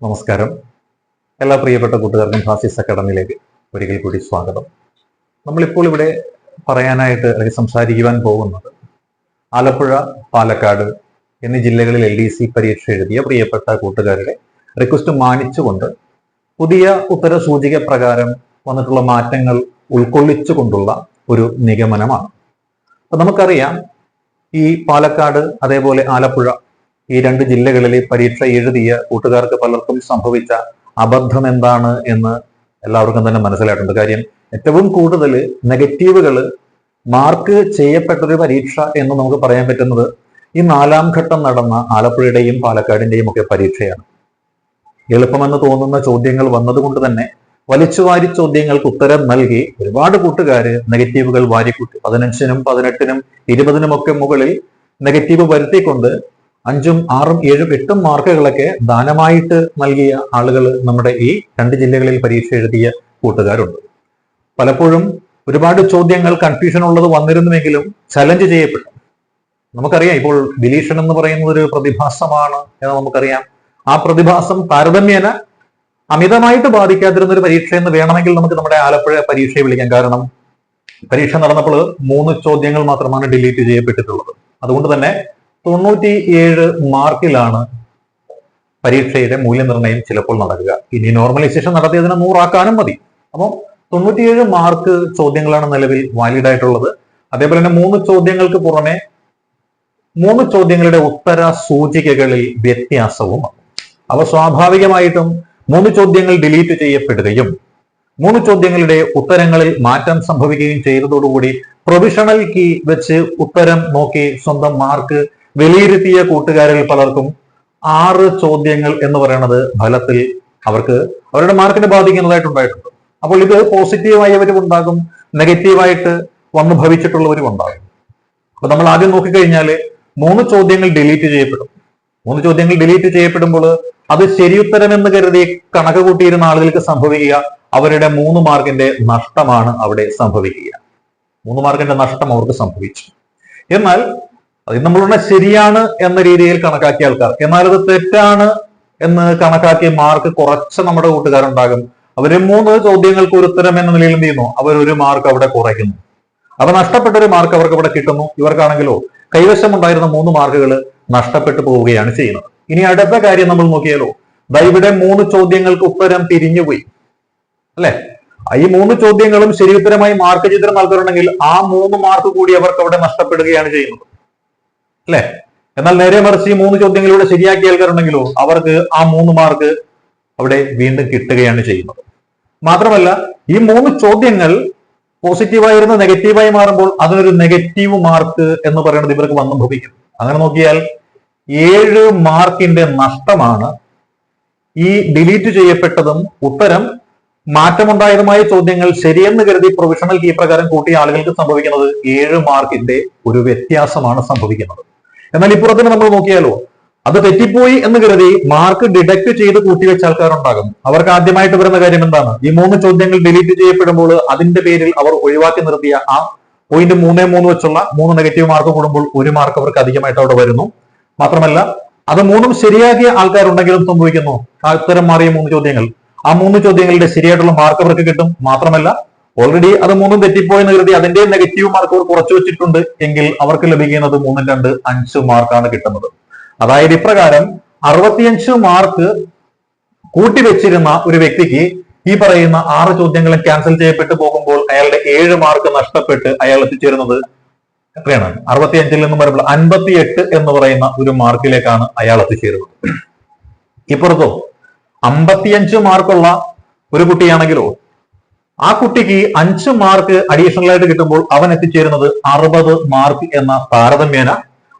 നമസ്കാരം. എല്ലാ പ്രിയപ്പെട്ട കൂട്ടുകാർക്കും ഫാസിസ് അക്കാഡമിയിലേക്ക് ഒരിക്കൽ കൂടി സ്വാഗതം. നമ്മളിപ്പോൾ ഇവിടെ പറയാനായിട്ട് അല്ലെങ്കിൽ സംസാരിക്കുവാൻ പോകുന്നത് ആലപ്പുഴ പാലക്കാട് എന്നീ ജില്ലകളിൽ എൽ ഡി സി പരീക്ഷ എഴുതിയ പ്രിയപ്പെട്ട കൂട്ടുകാരുടെ റിക്വസ്റ്റ് മാനിച്ചുകൊണ്ട് പുതിയ ഉത്തര സൂചിക പ്രകാരം വന്നിട്ടുള്ള മാറ്റങ്ങൾ ഉൾക്കൊള്ളിച്ചുകൊണ്ടുള്ള ഒരു നിഗമനമാണ്. അപ്പൊ നമുക്കറിയാം ഈ പാലക്കാട് അതേപോലെ ആലപ്പുഴ ഈ രണ്ട് ജില്ലകളിലെ പരീക്ഷ എഴുതിയ കൂട്ടുകാർക്ക് പലർക്കും സംഭവിച്ച അബദ്ധം എന്താണ് എന്ന് എല്ലാവർക്കും തന്നെ മനസ്സിലായിട്ടുണ്ട്. കാര്യം ഏറ്റവും കൂടുതൽ നെഗറ്റീവുകൾ മാർക്ക് ചെയ്യപ്പെട്ടൊരു പരീക്ഷ എന്ന് നമുക്ക് പറയാൻ പറ്റുന്നത് ഈ നാലാം ഘട്ടം നടന്ന ആലപ്പുഴയുടെയും പാലക്കാടിന്റെയും ഒക്കെ പരീക്ഷയാണ്. എളുപ്പമെന്ന് തോന്നുന്ന ചോദ്യങ്ങൾ വന്നതുകൊണ്ട് തന്നെ വലിച്ചുവാരി ചോദ്യങ്ങൾക്ക് ഉത്തരം നൽകി ഒരുപാട് കൂട്ടുകാര് നെഗറ്റീവുകൾ വാരിക്കൂട്ടി. പതിനഞ്ചിനും പതിനെട്ടിനും ഇരുപതിനുമൊക്കെ മുകളിൽ നെഗറ്റീവ് വരുത്തിക്കൊണ്ട് അഞ്ചും ആറും ഏഴും എട്ടും മാർക്കുകളൊക്കെ ദാനമായിട്ട് നൽകിയ ആളുകൾ നമ്മുടെ ഈ രണ്ട് ജില്ലകളിൽ പരീക്ഷ എഴുതിയ കൂട്ടുകാരുണ്ട്. പലപ്പോഴും ഒരുപാട് ചോദ്യങ്ങൾ കൺഫ്യൂഷൻ ഉള്ളത് വന്നിരുന്നുവെങ്കിലും ചലഞ്ച് ചെയ്യപ്പെട്ടു. നമുക്കറിയാം ഇപ്പോൾ ഡിലീഷൻ എന്ന് പറയുന്നത് ഒരു പ്രതിഭാസമാണ് എന്ന് നമുക്കറിയാം. ആ പ്രതിഭാസം താരതമ്യേന അമിതമായിട്ട് ബാധിക്കാതിരുന്ന ഒരു പരീക്ഷ എന്ന് വേണമെങ്കിൽ നമുക്ക് നമ്മുടെ ആലപ്പുഴ പരീക്ഷയെ വിളിക്കാം. കാരണം പരീക്ഷ നടന്നപ്പോൾ മൂന്ന് ചോദ്യങ്ങൾ മാത്രമാണ് ഡിലീറ്റ് ചെയ്യപ്പെട്ടിട്ടുള്ളത്. അതുകൊണ്ട് തന്നെ തൊണ്ണൂറ്റി ഏഴ് മാർക്കിലാണ് പരീക്ഷയുടെ മൂല്യനിർണയം ചിലപ്പോൾ നടക്കുക. ഇനി നോർമലൈസേഷൻ നടത്തിയതിനെ നൂറാക്കാനും മതി. അപ്പം തൊണ്ണൂറ്റിയേഴ് മാർക്ക് ചോദ്യങ്ങളാണ് നിലവിൽ വാലിഡ് ആയിട്ടുള്ളത്. അതേപോലെ തന്നെ മൂന്ന് ചോദ്യങ്ങൾക്ക് പുറമെ മൂന്ന് ചോദ്യങ്ങളുടെ ഉത്തര സൂചികകളിൽ വ്യത്യാസവും അവ സ്വാഭാവികമായിട്ടും മൂന്ന് ചോദ്യങ്ങൾ ഡിലീറ്റ് ചെയ്യപ്പെടുകയും മൂന്ന് ചോദ്യങ്ങളുടെ ഉത്തരങ്ങളിൽ മാറ്റം സംഭവിക്കുകയും ചെയ്തതോടുകൂടി പ്രൊവിഷണൽ കീ വെച്ച് ഉത്തരം നോക്കി സ്വന്തം മാർക്ക് വിലയിരുത്തിയ കൂട്ടുകാരിൽ പലർക്കും ആറ് ചോദ്യങ്ങൾ എന്ന് പറയുന്നത് ഫലത്തിൽ അവർക്ക് അവരുടെ മാർക്കിനെ ബാധിക്കുന്നതായിട്ടുണ്ടായിട്ടുണ്ട്. അപ്പോൾ ഇത് പോസിറ്റീവായവരും ഉണ്ടാകും നെഗറ്റീവായിട്ട് വന്നു ഭവിച്ചിട്ടുള്ളവരും ഉണ്ടാകും. അപ്പൊ നമ്മൾ ആദ്യം നോക്കിക്കഴിഞ്ഞാൽ മൂന്ന് ചോദ്യങ്ങൾ ഡിലീറ്റ് ചെയ്യപ്പെടും. മൂന്ന് ചോദ്യങ്ങൾ ഡിലീറ്റ് ചെയ്യപ്പെടുമ്പോൾ അത് ശരിയുത്തരം എന്ന് കരുതി കണക്ക് കൂട്ടിയിരുന്ന ആളുകൾക്ക് സംഭവിക്കുക അവരുടെ മൂന്ന് മാർക്കിന്റെ നഷ്ടമാണ് അവിടെ സംഭവിക്കുക. മൂന്ന് മാർക്കിന്റെ നഷ്ടം അവർക്ക് സംഭവിച്ചു. എന്നാൽ അത് നമ്മളുടെ ശരിയാണ് എന്ന രീതിയിൽ കണക്കാക്കിയ ആൾക്കാർ. എന്നാൽ അത് തെറ്റാണ് എന്ന് കണക്കാക്കിയ മാർക്ക് കുറച്ച് നമ്മുടെ കൂട്ടുകാരുണ്ടാകും. അവർ മൂന്ന് ചോദ്യങ്ങൾക്ക് ഒരു ഉത്തരം എന്ന നിലയിൽ എന്ത് ചെയ്യുന്നു? അവർ ഒരു മാർക്ക് അവിടെ കുറയ്ക്കുന്നു. അപ്പൊ നഷ്ടപ്പെട്ട ഒരു മാർക്ക് അവർക്ക് അവിടെ കിട്ടുന്നു. ഇവർക്കാണെങ്കിലോ കൈവശമുണ്ടായിരുന്ന മൂന്ന് മാർക്കുകൾ നഷ്ടപ്പെട്ടു പോവുകയാണ് ചെയ്യുന്നത്. ഇനി അടുത്ത കാര്യം നമ്മൾ നോക്കിയാലോ ദാ ഇവിടെ മൂന്ന് ചോദ്യങ്ങൾക്ക് ഉത്തരം തിരിഞ്ഞുപോയി അല്ലെ? ഈ മൂന്ന് ചോദ്യങ്ങളും ശരിയുത്തരമായി മാർക്ക് ചിത്രം നൽകുന്നുണ്ടെങ്കിൽ ആ മൂന്ന് മാർക്ക് കൂടി അവർക്ക് അവിടെ നഷ്ടപ്പെടുകയാണ് ചെയ്യുന്നത്. അല്ലെ? എന്നാൽ നേരെ മറിച്ച് ഈ മൂന്ന് ചോദ്യങ്ങളിലൂടെ ശരിയാക്കിയ ആൾക്കാരുണ്ടെങ്കിലോ അവർക്ക് ആ മൂന്ന് മാർക്ക് അവിടെ വീണ്ടും കിട്ടുകയാണ് ചെയ്യുന്നത്. മാത്രമല്ല ഈ മൂന്ന് ചോദ്യങ്ങൾ പോസിറ്റീവായിരുന്ന നെഗറ്റീവായി മാറുമ്പോൾ അതിനൊരു നെഗറ്റീവ് മാർക്ക് എന്ന് പറയുന്നത് ഇവർക്ക് വന്നു ഭവിക്കും. അങ്ങനെ നോക്കിയാൽ ഏഴ് മാർക്കിന്റെ നഷ്ടമാണ് ഈ ഡിലീറ്റ് ചെയ്യപ്പെട്ടതും ഉത്തരം മാറ്റമുണ്ടായതുമായ ചോദ്യങ്ങൾ ശരിയെന്ന് കരുതി പ്രൊഫഷണൽ കീ പ്രകാരം കൂട്ടിയ ആളുകൾക്ക് സംഭവിക്കുന്നത് ഏഴ് മാർക്കിന്റെ ഒരു വ്യത്യാസമാണ് സംഭവിക്കുന്നത്. എന്നാൽ ഇപ്പുറത്തിന് നമ്മൾ നോക്കിയാലോ അത് തെറ്റിപ്പോയി എന്ന് കരുതി മാർക്ക് ഡിഡക്ട് ചെയ്ത് കൂട്ടിവെച്ച ആൾക്കാരുണ്ടാകും അവർക്ക് ആദ്യമായിട്ട് വരുന്ന കാര്യം എന്താണ്? ഈ മൂന്ന് ചോദ്യങ്ങൾ ഡിലീറ്റ് ചെയ്യപ്പെടുമ്പോൾ അതിന്റെ പേരിൽ അവർ ഒഴിവാക്കി നിർത്തിയ ആ പോയിന്റ് മൂന്നേ മൂന്ന് വെച്ചുള്ള മൂന്ന് നെഗറ്റീവ് മാർക്ക് കൂടുമ്പോൾ ഒരു മാർക്ക് അവർക്ക് അധികമായിട്ട് അവിടെ വരുന്നു. മാത്രമല്ല അത് മൂന്നും ശരിയാക്കിയ ആൾക്കാരുണ്ടെങ്കിലും സംഭവിക്കുന്നു. ഉത്തരം മാറിയ മൂന്ന് ചോദ്യങ്ങൾ. ആ മൂന്ന് ചോദ്യങ്ങളുടെ ശരിയായിട്ടുള്ള മാർക്ക് അവർക്ക് കിട്ടും. മാത്രമല്ല ഓൾറെഡി അത് മൂന്നും തെറ്റിപ്പോയെന്ന് കരുതി അതിന്റെ നെഗറ്റീവ് മാർക്ക് അവർ കുറച്ചു വെച്ചിട്ടുണ്ട് എങ്കിൽ അവർക്ക് ലഭിക്കുന്നത് മൂന്നും രണ്ട് അഞ്ച് മാർക്കാണ് കിട്ടുന്നത്. അതായത് ഇപ്രകാരം അറുപത്തിയഞ്ച് മാർക്ക് കൂട്ടി വെച്ചിരുന്ന ഒരു വ്യക്തിക്ക് ഈ പറയുന്ന ആറ് ചോദ്യങ്ങളും ക്യാൻസൽ ചെയ്യപ്പെട്ടു പോകുമ്പോൾ അയാളുടെ ഏഴ് മാർക്ക് നഷ്ടപ്പെട്ട് അയാൾ എത്തിച്ചേരുന്നത് എത്രയാണ്? അറുപത്തിയഞ്ചിൽ നിന്ന് പറയുമ്പോൾ അൻപത്തിയെട്ട് എന്ന് പറയുന്ന ഒരു മാർക്കിലേക്കാണ് അയാൾ എത്തിച്ചേരുന്നത്. ഇപ്പുറത്തോ? അമ്പത്തിയഞ്ച് മാർക്കുള്ള ഒരു കുട്ടിയാണെങ്കിലോ ആ കുട്ടിക്ക് അഞ്ച് മാർക്ക് അഡീഷണൽ ആയിട്ട് കിട്ടുമ്പോൾ അവൻ എത്തിച്ചേരുന്നത് അറുപത് മാർക്ക് എന്ന താരതമ്യേന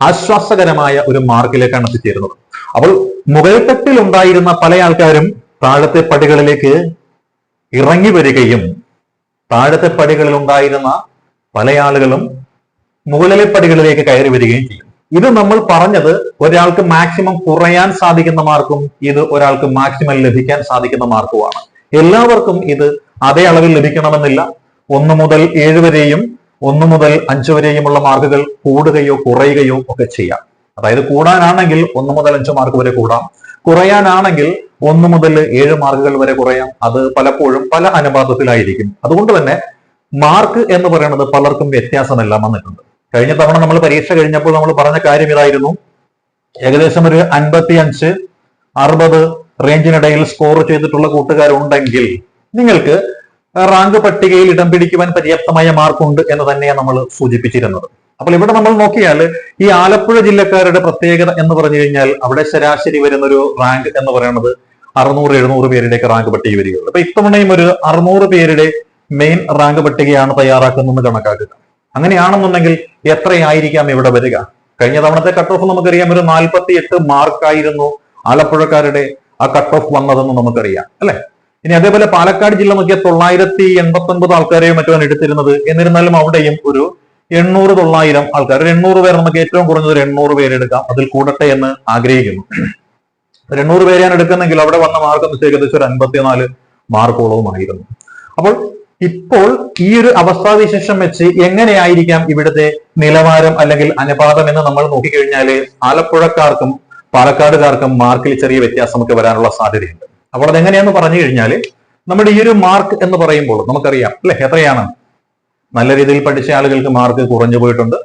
ആശ്വാസകരമായ ഒരു മാർക്കിലേക്കാണ് എത്തിച്ചേരുന്നത്. അപ്പോൾ മുകൾത്തട്ടിൽ ഉണ്ടായിരുന്ന പല ആൾക്കാരും താഴത്തെ പടികളിലേക്ക് ഇറങ്ങി വരികയും താഴത്തെ പടികളിൽ ഉണ്ടായിരുന്ന പല ആളുകളും മുകളിലെ പടികളിലേക്ക് കയറി വരികയും ചെയ്യും ഇത് നമ്മൾ പറഞ്ഞത് ഒരാൾക്ക് മാക്സിമം കുറയാൻ സാധിക്കുന്ന മാർക്കും ഇത് ഒരാൾക്ക് മാക്സിമം ലഭിക്കാൻ സാധിക്കുന്ന മാർക്കുമാണ്. എല്ലാവർക്കും ഇത് അതേ അളവിൽ ലഭിക്കണമെന്നില്ല. ഒന്ന് മുതൽ ഏഴ് വരെയും ഒന്ന് മുതൽ അഞ്ച് വരെയുമുള്ള മാർക്കുകൾ കൂടുകയോ കുറയുകയോ ഒക്കെ ചെയ്യാം. അതായത് കൂടാനാണെങ്കിൽ ഒന്ന് മുതൽ അഞ്ച് മാർക്ക് വരെ കൂടാം. കുറയാനാണെങ്കിൽ ഒന്ന് മുതൽ ഏഴ് മാർക്കുകൾ വരെ കുറയാം. അത് പലപ്പോഴും പല അനുപാതത്തിലായിരിക്കും. അതുകൊണ്ട് തന്നെ മാർക്ക് എന്ന് പറയുന്നത് പലർക്കും വ്യത്യാസമെല്ലാം വന്നിട്ടുണ്ട്. കഴിഞ്ഞ തവണ നമ്മൾ പരീക്ഷ കഴിഞ്ഞപ്പോൾ നമ്മൾ പറഞ്ഞ കാര്യം ഇതായിരുന്നു. ഏകദേശം ഒരു അൻപത്തി അഞ്ച് അറുപത് റേഞ്ചിനിടയിൽ സ്കോർ ചെയ്തിട്ടുള്ള കൂട്ടുകാരുണ്ടെങ്കിൽ നിങ്ങൾക്ക് റാങ്ക് പട്ടികയിൽ ഇടം പിടിക്കുവാൻ പര്യാപ്തമായ മാർക്കുണ്ട് എന്ന് തന്നെയാണ് നമ്മൾ സൂചിപ്പിച്ചിരുന്നത്. അപ്പോൾ ഇവിടെ നമ്മൾ നോക്കിയാൽ ഈ ആലപ്പുഴ ജില്ലക്കാരുടെ പ്രത്യേകത എന്ന് പറഞ്ഞു കഴിഞ്ഞാൽ അവിടെ ശരാശരി വരുന്ന ഒരു റാങ്ക് എന്ന് പറയുന്നത് അറുന്നൂറ് എഴുന്നൂറ് പേരുടെയൊക്കെ റാങ്ക് പട്ടിക വരികയുള്ളൂ. അപ്പൊ ഇത്തവണയും ഒരു അറുന്നൂറ് പേരുടെ മെയിൻ റാങ്ക് പട്ടികയാണ് തയ്യാറാക്കുന്നതെന്ന് കണക്കാക്കുക. അങ്ങനെയാണെന്നുണ്ടെങ്കിൽ എത്രയായിരിക്കാം ഇവിടെ വരിക? കഴിഞ്ഞ തവണത്തെ കട്ട് ഓഫ് നമുക്കറിയാം ഒരു നാൽപ്പത്തി എട്ട് മാർക്കായിരുന്നു ആലപ്പുഴക്കാരുടെ ആ കട്ട് ഓഫ് വന്നതെന്ന് നമുക്കറിയാം അല്ലെ? ഇനി അതേപോലെ പാലക്കാട് ജില്ല നോക്കിയാൽ തൊള്ളായിരത്തി എൺപത്തി ഒൻപത് ആൾക്കാരെയും മറ്റുമാണ് എടുത്തിരുന്നത്. എന്നിരുന്നാലും അവിടെയും ഒരു എണ്ണൂറ് തൊള്ളായിരം ആൾക്കാർ ഒരു എണ്ണൂറ് പേർ നമുക്ക് ഏറ്റവും കുറഞ്ഞത് ഒരു എണ്ണൂറ് പേരെടുക്കാം അതിൽ കൂടട്ടെ എന്ന് ആഗ്രഹിക്കുന്നു. ഒരു എണ്ണൂറ് പേരെയാണ് എടുക്കുന്നെങ്കിൽ അവിടെ വന്ന മാർക്ക് എന്ന് വെച്ചാൽ ഏകദേശം ഒരു അൻപത്തിനാല് മാർക്കോളവുമായിരുന്നു. അപ്പോൾ ഇപ്പോൾ ഈ ഒരു അവസ്ഥാവിശേഷം വെച്ച് എങ്ങനെയായിരിക്കാം ഇവിടുത്തെ നിലവാരം അല്ലെങ്കിൽ അനുപാതം എന്ന് നമ്മൾ നോക്കിക്കഴിഞ്ഞാൽ ആലപ്പുഴക്കാർക്കും പാലക്കാടുകാർക്കും മാർക്കിൽ ചെറിയ വ്യത്യാസമൊക്കെ വരാനുള്ള സാധ്യതയുണ്ട്. അപ്പോൾ അതെങ്ങനെയാന്ന് പറഞ്ഞു കഴിഞ്ഞാൽ നമ്മുടെ ഈ ഒരു മാർക്ക് എന്ന് പറയുമ്പോൾ നമുക്കറിയാം അല്ലെ? എത്രയാണ്? നല്ല രീതിയിൽ പഠിച്ച ആളുകൾക്ക് മാർക്ക് കുറഞ്ഞു പോയിട്ടുണ്ട്.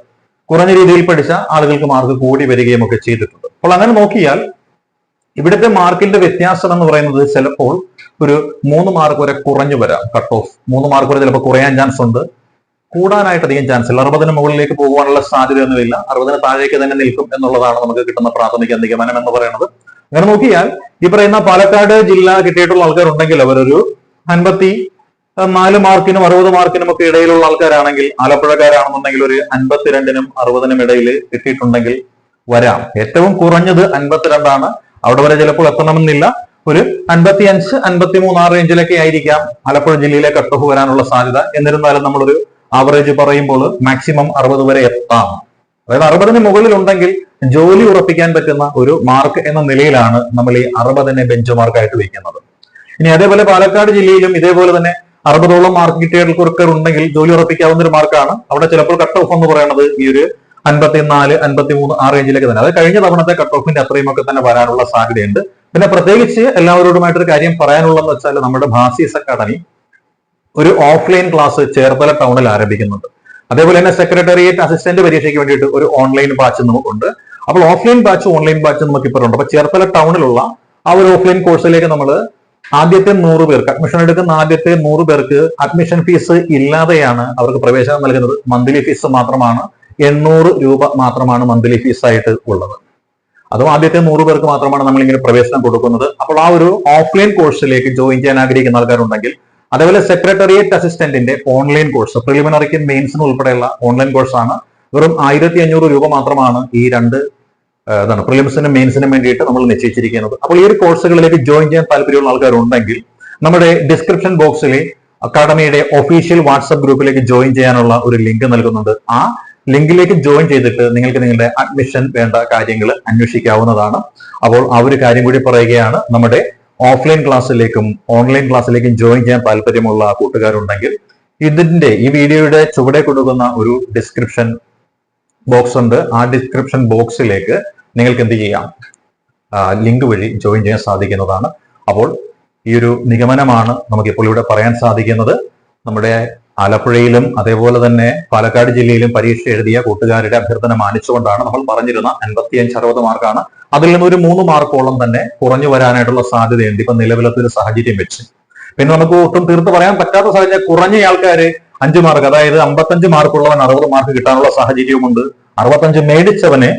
കുറഞ്ഞ രീതിയിൽ പഠിച്ച ആളുകൾക്ക് മാർക്ക് കൂടി വരികയും ഒക്കെ ചെയ്തിട്ടുണ്ട്. അപ്പോൾ അങ്ങനെ നോക്കിയാൽ ഇവിടുത്തെ മാർക്കിന്റെ വ്യത്യാസം എന്ന് പറയുന്നത് ചിലപ്പോൾ ഒരു മൂന്ന് മാർക്ക് വരെ കുറഞ്ഞു വരാം. കട്ട് ഓഫ് മൂന്ന് മാർക്ക് വരെ ചിലപ്പോൾ കുറയാൻ ചാൻസ് ഉണ്ട്. കൂടാനായിട്ട് അധികം ചാൻസ് ഇല്ല. അറുപതിന് മുകളിലേക്ക് പോകാനുള്ള സാധ്യതയൊന്നുമില്ല അറുപതിന് താഴേക്ക് തന്നെ നിൽക്കും എന്നുള്ളതാണ് നമുക്ക് കിട്ടുന്ന പ്രാഥമിക നിഗമനം എന്ന് പറയുന്നത്. അങ്ങനെ നോക്കിയാൽ ഈ പറയുന്ന പാലക്കാട് ജില്ല കിട്ടിയിട്ടുള്ള ആൾക്കാരുണ്ടെങ്കിൽ അവരൊരു അൻപത്തി നാല് മാർക്കിനും അറുപത് മാർക്കിനും ഒക്കെ ഇടയിലുള്ള ആൾക്കാരാണെങ്കിൽ ആലപ്പുഴക്കാരാണെന്നുണ്ടെങ്കിൽ ഒരു അൻപത്തിരണ്ടിനും അറുപതിനും ഇടയിൽ കിട്ടിയിട്ടുണ്ടെങ്കിൽ വരാം. ഏറ്റവും കുറഞ്ഞത് അൻപത്തിരണ്ടാണ്. അവിടെ വരെ ചിലപ്പോൾ എത്തണമെന്നില്ല. ഒരു അൻപത്തി അഞ്ച് അൻപത്തി മൂന്ന് ആ റേഞ്ചിലൊക്കെ ആയിരിക്കാം ആലപ്പുഴ ജില്ലയിലെ കട്ട് ഓഫ് വരാനുള്ള സാധ്യത. എന്നിരുന്നാലും നമ്മളൊരു ആവറേജ് പറയുമ്പോൾ മാക്സിമം അറുപത് വരെ എത്താം. അതായത് അറുപതിന് മുകളിൽ ഉണ്ടെങ്കിൽ ജോലി ഉറപ്പിക്കാൻ പറ്റുന്ന ഒരു മാർക്ക് എന്ന നിലയിലാണ് നമ്മൾ ഈ അറുപതിനെ ബെഞ്ച് മാർക്കായിട്ട് വയ്ക്കുന്നത് ഇനി അതേപോലെ പാലക്കാട് ജില്ലയിലും ഇതേപോലെ തന്നെ അറുപതോളം മാർക്ക് കിട്ടിയവർക്കൊക്കെ ഉണ്ടെങ്കിൽ ജോലി ഉറപ്പിക്കാവുന്ന ഒരു മാർക്കാണ് അവിടെ ചിലപ്പോൾ കട്ട് ഓഫ് എന്ന് പറയുന്നത് ഈ ഒരു അൻപത്തിനാല് അൻപത്തിമൂന്ന് ആ റേഞ്ചിലേക്ക് തന്നെ. അത് കഴിഞ്ഞ തവണത്തെ കട്ട് ഓഫിന്റെ അത്രയും ഒക്കെ തന്നെ വരാനുള്ള സാധ്യതയുണ്ട്. പിന്നെ പ്രത്യേകിച്ച് എല്ലാവരോടുമായിട്ടൊരു കാര്യം പറയാനുള്ളതെന്ന് വെച്ചാൽ നമ്മുടെ ഭാസീസ് അക്കാദമി ഒരു ഓഫ്ലൈൻ ക്ലാസ് ചേർത്തല ടൗണിൽ ആരംഭിക്കുന്നുണ്ട്. അതേപോലെ തന്നെ സെക്രട്ടേറിയറ്റ് അസിസ്റ്റന്റ് പരീക്ഷയ്ക്ക് വേണ്ടിയിട്ട് ഒരു ഓൺലൈൻ ബാച്ച് നമുക്കുണ്ട് അപ്പോൾ ഓഫ്ലൈൻ ബാച്ചും ഓൺലൈൻ ബാച്ചും നമുക്ക് ഇപ്പോൾ ഉണ്ട് അപ്പൊ ചേർത്തല ടൗണിലുള്ള ആ ഒരു ഓഫ്ലൈൻ കോഴ്സിലേക്ക് നമ്മൾ ആദ്യത്തെ നൂറ് പേർക്ക് അഡ്മിഷൻ എടുക്കുന്ന ആദ്യത്തെ നൂറ് പേർക്ക് അഡ്മിഷൻ ഫീസ് ഇല്ലാതെയാണ് അവർക്ക് പ്രവേശനം നൽകുന്നത്. മന്ത്ലി ഫീസ് മാത്രമാണ് എണ്ണൂറ് രൂപ മാത്രമാണ് മന്ത്ലി ഫീസ് ആയിട്ട് ഉള്ളത്. അതും ആദ്യത്തെ നൂറ് പേർക്ക് മാത്രമാണ് നമ്മൾ ഇങ്ങനെ പ്രവേശനം കൊടുക്കുന്നത്. അപ്പോൾ ആ ഒരു ഓഫ്ലൈൻ കോഴ്സിലേക്ക് ജോയിൻ ചെയ്യാൻ ആഗ്രഹിക്കുന്ന ആൾക്കാരുണ്ടെങ്കിൽ അതേപോലെ സെക്രട്ടേറിയറ്റ് അസിസ്റ്റന്റിന്റെ ഓൺലൈൻ കോഴ്സ് പ്രിലിമിനറിക്കും മെയിൻസിനും ഉൾപ്പെടെയുള്ള ഓൺലൈൻ കോഴ്സാണ് വെറും ആയിരത്തി അഞ്ഞൂറ് രൂപ മാത്രമാണ് ഈ രണ്ട് എന്താണ് പ്രിലിംസിനും മെയിൻസിനും വേണ്ടിയിട്ട് നമ്മൾ നിശ്ചയിച്ചിരിക്കുന്നത്. അപ്പോൾ ഈ ഒരു കോഴ്സുകളിലേക്ക് ജോയിൻ ചെയ്യാൻ താല്പര്യമുള്ള ആൾക്കാരുണ്ടെങ്കിൽ നമ്മുടെ ഡിസ്ക്രിപ്ഷൻ ബോക്സിലെ അക്കാഡമിയുടെ ഒഫീഷ്യൽ വാട്സ്ആപ്പ് ഗ്രൂപ്പിലേക്ക് ജോയിൻ ചെയ്യാനുള്ള ഒരു ലിങ്ക് നൽകുന്നുണ്ട്. ആ ലിങ്കിലേക്ക് ജോയിൻ ചെയ്തിട്ട് നിങ്ങൾക്ക് നിങ്ങളുടെ അഡ്മിഷൻ വേണ്ട കാര്യങ്ങൾ അന്വേഷിക്കാവുന്നതാണ്. അപ്പോൾ ആ ഒരു കാര്യം കൂടി പറയുകയാണ് നമ്മുടെ ഓഫ്ലൈൻ ക്ലാസ്സിലേക്കും ഓൺലൈൻ ക്ലാസ്സിലേക്കും ജോയിൻ ചെയ്യാൻ താല്പര്യമുള്ള കൂട്ടുകാരുണ്ടെങ്കിൽ ഇതിന്റെ ഈ വീഡിയോയുടെ ചുവടെ കൊടുക്കുന്ന ഒരു ഡിസ്ക്രിപ്ഷൻ ബോക്സ് ഉണ്ട്. ആ ഡിസ്ക്രിപ്ഷൻ ബോക്സിലേക്ക് നിങ്ങൾക്ക് എന്ത് ചെയ്യാം? ലിങ്ക് വഴി ജോയിൻ ചെയ്യാൻ സാധിക്കുന്നതാണ്. അപ്പോൾ ഈ ഒരു നിഗമനമാണ് നമുക്കിപ്പോൾ ഇവിടെ പറയാൻ സാധിക്കുന്നത്. നമ്മുടെ ആലപ്പുഴയിലും അതേപോലെ തന്നെ പാലക്കാട് ജില്ലയിലും പരീക്ഷ എഴുതിയ കൂട്ടുകാരുടെ അഭ്യർത്ഥന മാനിച്ചുകൊണ്ടാണ് നമ്മൾ പറഞ്ഞിരുന്ന അൻപത്തിയഞ്ച് അറുപത് മാർക്കാണ്. അതിൽ നിന്ന് ഒരു മൂന്ന് മാർക്കോളം തന്നെ കുറഞ്ഞു വരാനായിട്ടുള്ള സാധ്യതയുണ്ട്. ഇപ്പൊ നിലവിലത്തെ ഒരു സാഹചര്യം വെച്ച്. പിന്നെ നമുക്ക് ഒട്ടും തീർത്ത് പറയാൻ പറ്റാത്ത സാഹചര്യം കുറഞ്ഞ ആൾക്കാര് അഞ്ച് മാർക്ക് അതായത് അമ്പത്തഞ്ച് മാർക്കുള്ളവൻ അറുപത് മാർക്ക് കിട്ടാനുള്ള സാഹചര്യവുമുണ്ട്. അറുപത്തഞ്ച് മേടിച്ചവന്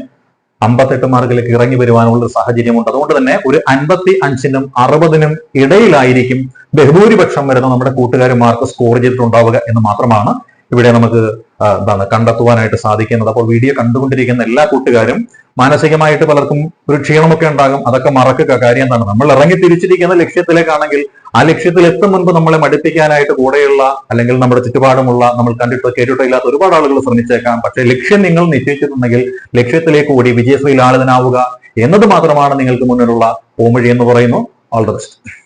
അമ്പത്തെട്ട് മാർക്കിലേക്ക് ഇറങ്ങി വരുവാനുള്ള സാഹചര്യമുണ്ട്. അതുകൊണ്ട് തന്നെ ഒരു അൻപത്തി അഞ്ചിനും അറുപതിനും ഇടയിലായിരിക്കും ബഹുഭൂരിപക്ഷം വരുന്ന നമ്മുടെ കൂട്ടുകാർ മാർക്ക് സ്കോർ ചെയ്തിട്ടുണ്ടാവുക എന്ന് മാത്രമാണ് ഇവിടെ നമുക്ക് എന്താണ് കണ്ടെത്തുവാനായിട്ട് സാധിക്കുന്നത്. അപ്പോൾ വീഡിയോ കണ്ടുകൊണ്ടിരിക്കുന്ന എല്ലാ കൂട്ടുകാരും മാനസികമായിട്ട് പലർക്കും ഒരു ക്ഷീണമൊക്കെ ഉണ്ടാകും. അതൊക്കെ മറക്കുക. കാര്യം എന്താണ്? നമ്മൾ ഇറങ്ങി തിരിച്ചിരിക്കുന്ന ലക്ഷ്യത്തിലേക്കാണെങ്കിൽ ആ ലക്ഷ്യത്തിൽ എത്തും മുൻപ് നമ്മളെ മടുപ്പിക്കാനായിട്ട് കൂടെയുള്ള അല്ലെങ്കിൽ നമ്മുടെ ചുറ്റുപാടുമുള്ള നമ്മൾ കണ്ടിട്ടോ കേട്ടിട്ടോ ഇല്ലാത്ത ഒരുപാട് ആളുകൾ ശ്രമിച്ചേക്കാം. പക്ഷേ ലക്ഷ്യം നിങ്ങൾ നിശ്ചയിച്ചിട്ടുണ്ടെങ്കിൽ ലക്ഷ്യത്തിലേക്ക് കൂടി വിജയശ്രീലാളിതനാവുക എന്നത് മാത്രമാണ് നിങ്ങൾക്ക് മുന്നിലുള്ള ഓമഴി എന്ന് പറയുന്നു. All the best